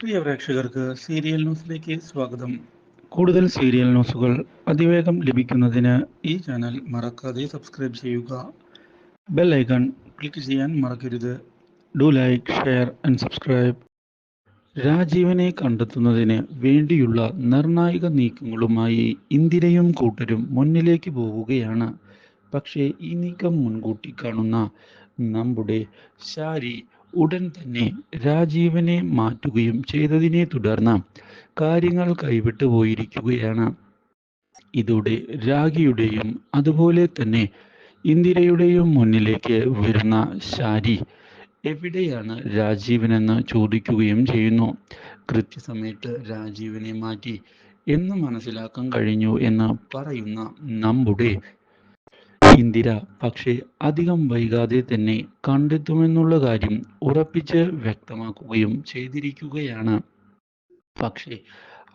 പ്രിയ പ്രേക്ഷകർക്ക് സീരിയൽ ന്യൂസിലേക്ക് സ്വാഗതം. കൂടുതൽ സീരിയൽ ന്യൂസുകൾ അതിവേഗം ലഭിക്കുന്നതിന് ഈ ചാനൽ മറക്കാതെ സബ്സ്ക്രൈബ് ചെയ്യുക. ബെൽ ഐക്കൺ ക്ലിക്ക് ചെയ്യാൻ മറക്കരുത്. Do like share and subscribe. രാജീവനെ കണ്ടെത്തുന്നതിന് വേണ്ടിയുള്ള നിർണായക നീക്കങ്ങളുമായി ഇന്ദിരയും കൂട്ടരും മുന്നിലേക്ക് പോവുകയാണ്. പക്ഷേ ഈ നീക്കം മുൻകൂട്ടി കാണുന്ന നമ്മുടെ ശാരി ഉടൻ തന്നെ രാജീവനെ മാറ്റുകയും ചെയ്തതിനെ തുടർന്ന് കാര്യങ്ങൾ കൈവിട്ടു പോയിരിക്കുകയാണ്. ഇതോടെ രാഗിയുടെയും അതുപോലെ തന്നെ ഇന്ദിരയുടെയും മുന്നിലേക്ക് വരുന്ന ശാരി എവിടെയാണ് രാജീവനെന്ന് ചോദിക്കുകയും ചെയ്യുന്നു. കൃത്യസമയത്ത് രാജീവനെ മാറ്റി എന്ന് മനസ്സിലാക്കാൻ കഴിഞ്ഞു എന്ന് പറയുന്ന നമ്മുടെ ഇന്ദിര പക്ഷേ അധികം വൈകാതെ തന്നെ കണ്ടെത്തുമെന്നുള്ള കാര്യം ഉറപ്പിച്ച് വ്യക്തമാക്കുകയും ചെയ്തിരിക്കുകയാണ്. പക്ഷേ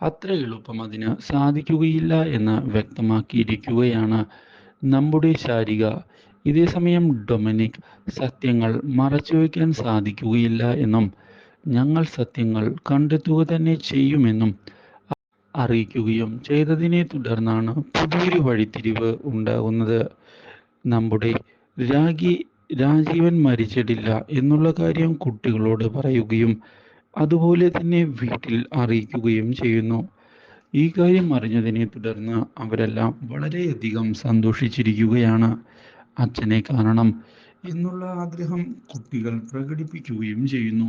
അത്ര എളുപ്പം അതിന് സാധിക്കുകയില്ല എന്ന് വ്യക്തമാക്കിയിരിക്കുകയാണ്. നമ്മുടെ ശാരിക ഇതേസമയം ഡൊമിനിക് സത്യങ്ങൾ മറച്ചുവെക്കാൻ സാധിക്കുകയില്ല എന്നും ഞങ്ങൾ സത്യങ്ങൾ കണ്ടെത്തുക തന്നെ ചെയ്യുമെന്നും അറിയിക്കുകയും ചെയ്തതിനെ തുടർന്നാണ് പുതിയൊരു വഴിത്തിരിവ് ഉണ്ടാകുന്നത്. നമ്മുടെ രാഗി രാജീവൻ മരിച്ചിട്ടില്ല എന്നുള്ള കാര്യം കുട്ടികളോട് പറയുകയും അതുപോലെ തന്നെ വീട്ടിൽ അറിയിക്കുകയും ചെയ്യുന്നു. ഈ കാര്യം അറിഞ്ഞതിനെ തുടർന്ന് അവരെല്ലാം വളരെയധികം സന്തോഷിച്ചിരിക്കുകയാണ്. അച്ഛനെ കാണണം എന്നുള്ള ആഗ്രഹം കുട്ടികൾ പ്രകടിപ്പിക്കുകയും ചെയ്യുന്നു.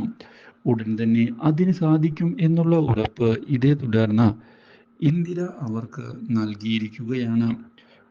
ഉടൻ തന്നെ അതിന് സാധിക്കും എന്നുള്ള ഉറപ്പ് ഇതേ തുടർന്ന് ഇന്ദിര അവർക്ക് നൽകിയിരിക്കുകയാണ്.